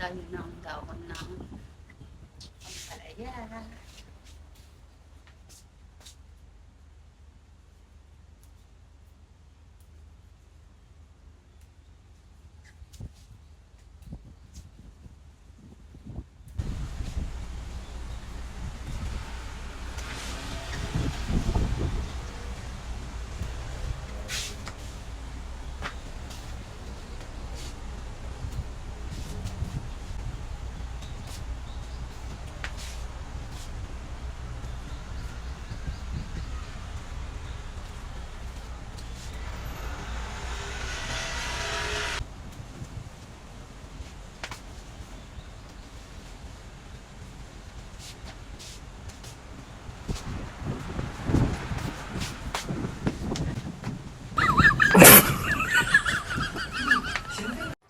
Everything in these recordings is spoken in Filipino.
tayo ng gawon ng pampalaya.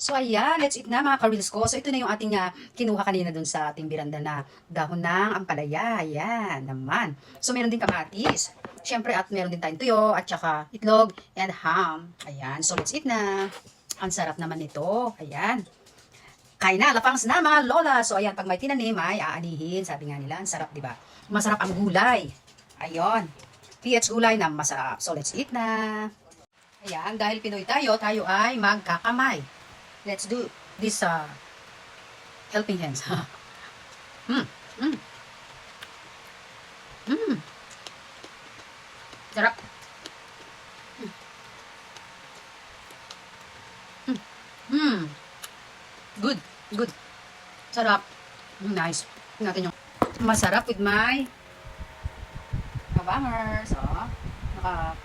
So ayan, let's eat na mga ka-reels ko. So ito na yung ating ah, kinuha kanina dun sa ating biranda na dahon ng ampalaya. Ayan naman. So meron din kamatis. Siyempre at meron din tayong tuyo at saka itlog and ham. Ayan, so let's eat na. Ang sarap naman nito. Ayan. Kain na, lapangs na mga lola. So ayan, pag may tinanim ay aanihin. Sabi nga nila, ang sarap, ba? Masarap ang gulay. Ayun. PH gulay na masarap. So let's eat na. Ayan, dahil Pinoy tayo, tayo ay magkakamay. Let's do this uh, helping hands. mm, mm. Mm. Sarap. Mm. Mm. Good. Good. Sarap. Nice. Natin yung masarap with my kabangers. Oh. Naka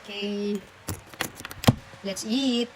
Okay. Let's eat.